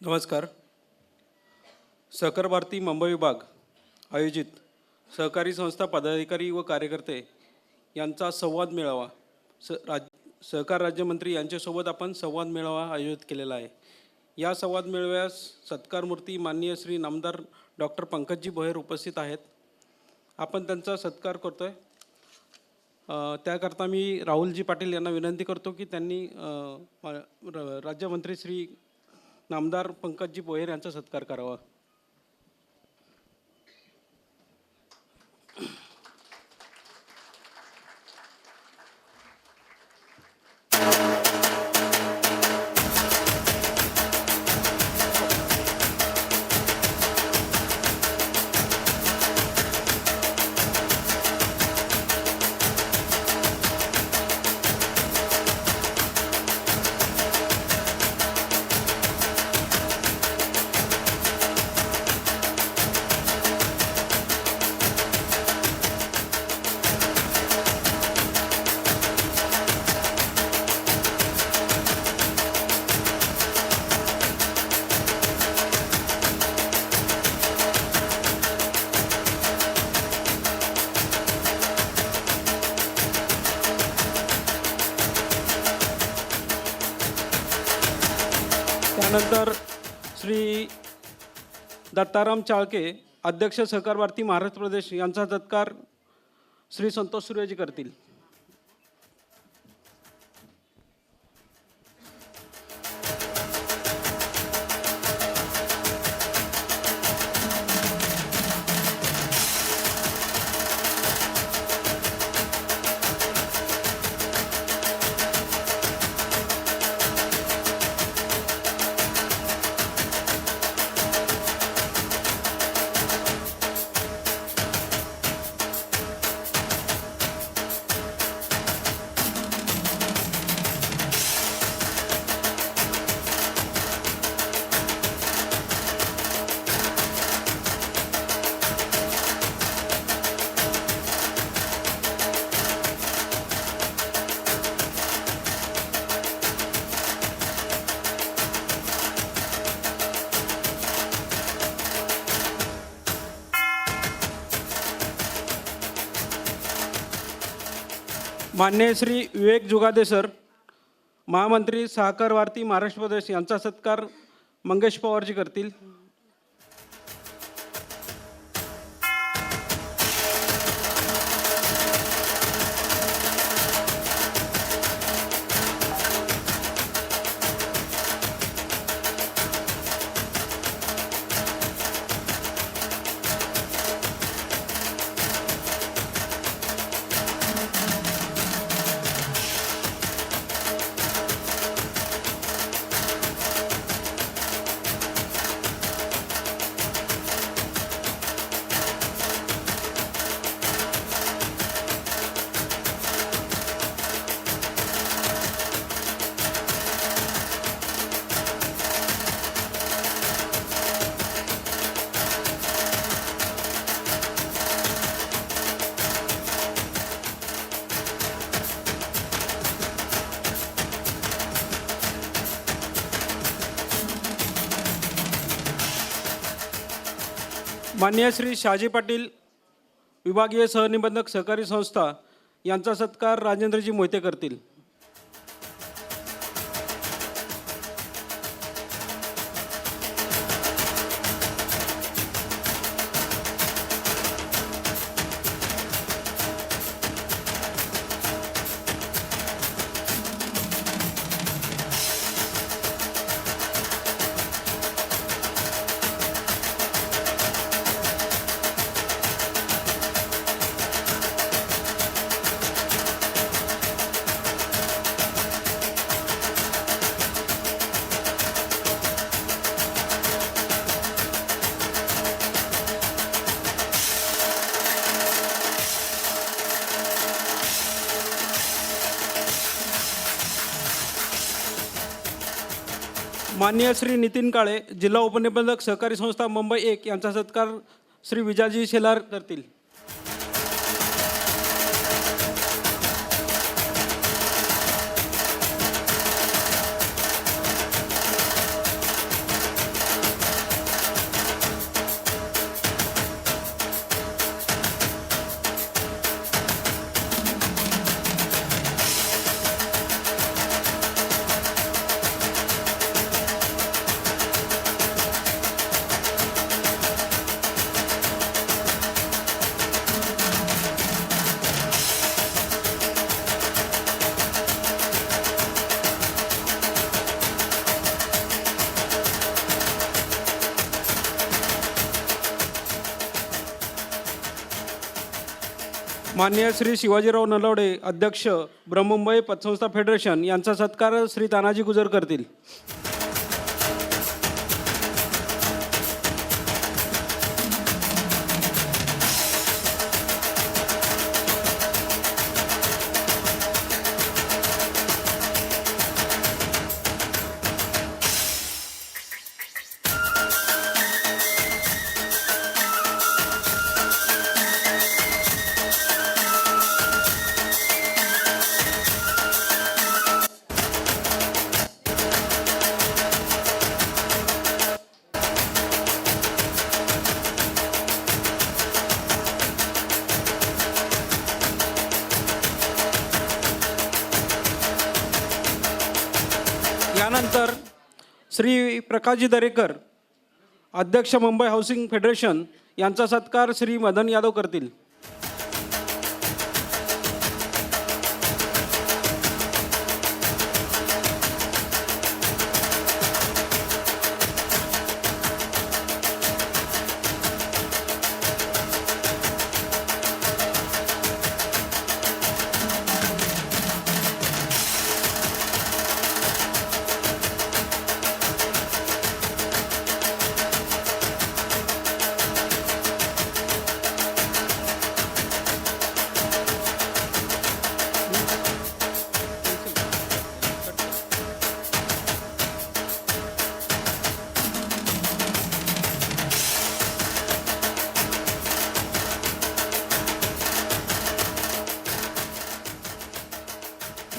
नमस्कार. सहकार भारती मुंबई विभाग आयोजित सहकारी संस्था पदाधिकारी व कार्यकर्ते यांचा संवाद मेळावा. स राज सहकार राज्यमंत्री यांच्यासोबत आपण संवाद मेळावा आयोजित केलेला आहे. या संवाद मेळाव्यास सत्कारमूर्ती माननीय श्री नामदार डॉक्टर पंकजजी भोयर उपस्थित आहेत. आपण त्यांचा सत्कार करतो आहे त्याकरता मी राहुलजी पाटील यांना विनंती करतो की त्यांनी र- राज्यमंत्री श्री नामदार पंकजी पोहेर यांचा सत्कार करावा. त्यानंतर श्री दत्ताराम चाळके अध्यक्ष सहकार भारती महाराष्ट्र प्रदेश यांचा सत्कार श्री संतोष सुरेजी करतील. मान्य श्री विवेक जुगादे सर महामंत्री सहकार भारती महाराष्ट्र प्रदेश यांचा सत्कार मंगेश पवारजी करतील. मान्य श्री शहाजी पाटील विभागीय सहनिबंधक सहकारी संस्था यांचा सत्कार राजेंद्रजी मोहिते करतील. माननीय श्री नितीन काळे जिल्हा उपनिबंधक सहकारी संस्था मुंबई एक यांचा सत्कार श्री विजाजी शेलार करतील. मान्य श्री शिवाजीराव नलवडे अध्यक्ष ब्रह्मुंबई पतसंस्था फेडरेशन यांचा सत्कार श्री तानाजी गुजर करतील. प्रकाशजी दरेकर अध्यक्ष मुंबई हाऊसिंग फेडरेशन यांचा सत्कार श्री मदन यादव करतील.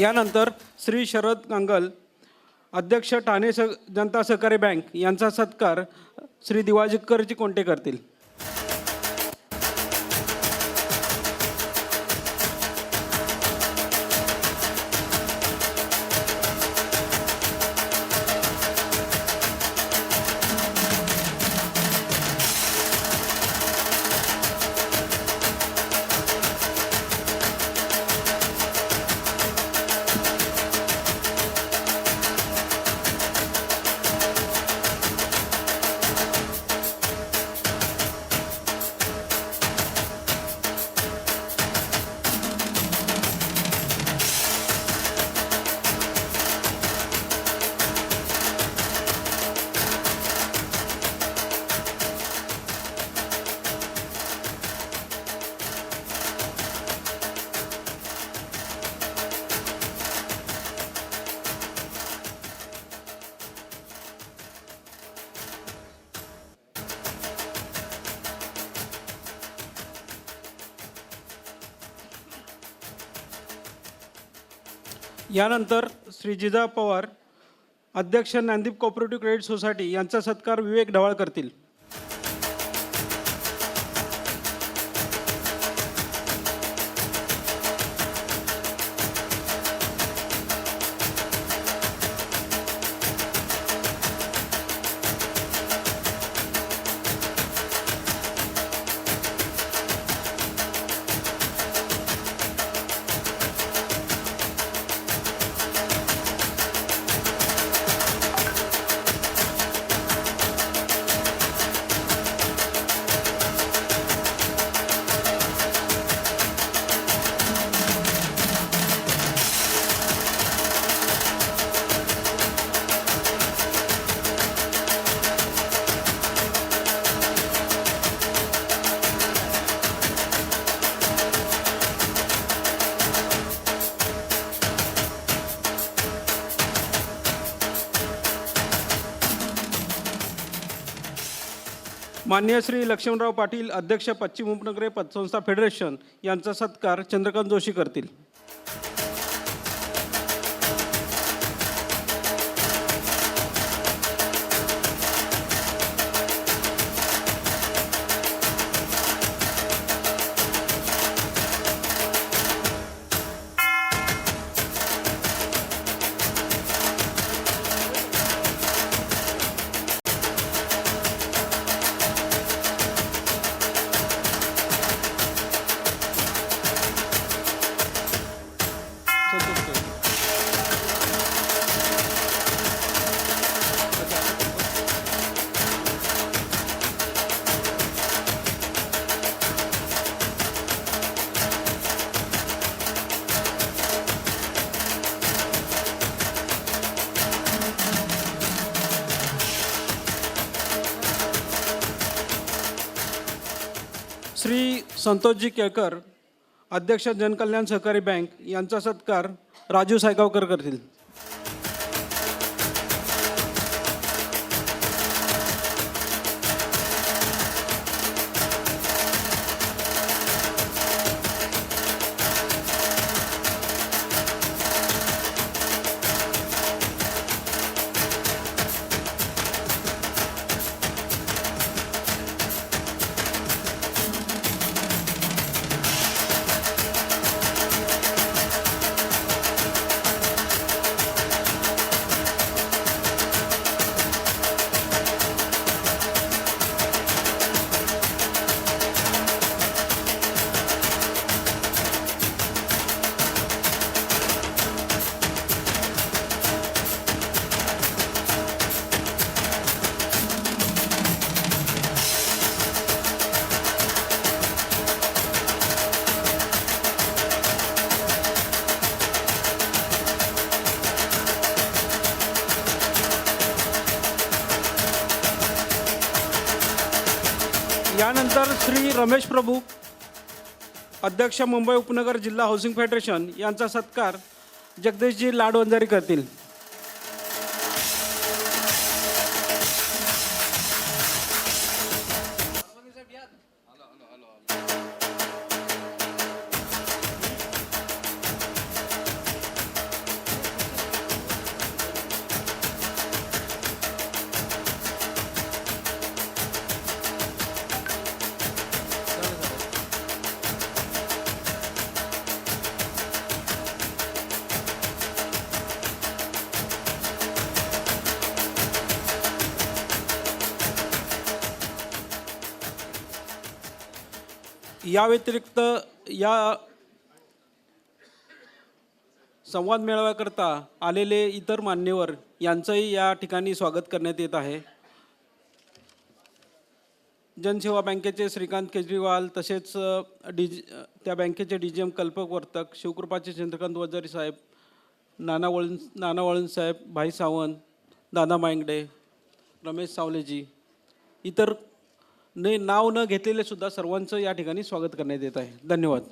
यानंतर श्री शरद कांगल अध्यक्ष ठाणे स जनता सहकारी बँक यांचा सत्कार श्री दिवाजीकरजी कोंटे करतील. यानंतर श्री जिजा पवार अध्यक्ष नांदीप कॉपरेटिव्ह क्रेडिट सोसायटी यांचा सत्कार विवेक ढवाळ करतील. मान्य श्री लक्ष्मणराव पाटील अध्यक्ष पश्चिम उपनगरे पतसंस्था फेडरेशन यांचा सत्कार चंद्रकांत जोशी करतील. श्री संतोषजी केळकर अध्यक्ष जनकल्याण सहकारी बँक यांचा सत्कार राजू सायगावकर करतील. त्यानंतर श्री रमेश प्रभू अध्यक्ष मुंबई उपनगर जिल्हा हाऊसिंग फेडरेशन यांचा सत्कार जगदीशजी लाडवंजारी करतील. या व्यतिरिक्त या संवाद मेळाव्याकरता आलेले इतर मान्यवर यांचंही या ठिकाणी स्वागत करण्यात येत आहे. जनसेवा बँकेचे श्रीकांत केजरीवाल तसेच डी जी त्या बँकेचे डी जी एम कल्पक वर्तक शिवकृपाचे चंद्रकांत वजारी साहेब नाना वळून नाना वळून साहेब भाई सावंत दादा मांगडे रमेश सावलेजी इतर ने नाव न घेतलेले सुद्धा सर्वांचं या ठिकाणी स्वागत करण्यात येत आहे. धन्यवाद.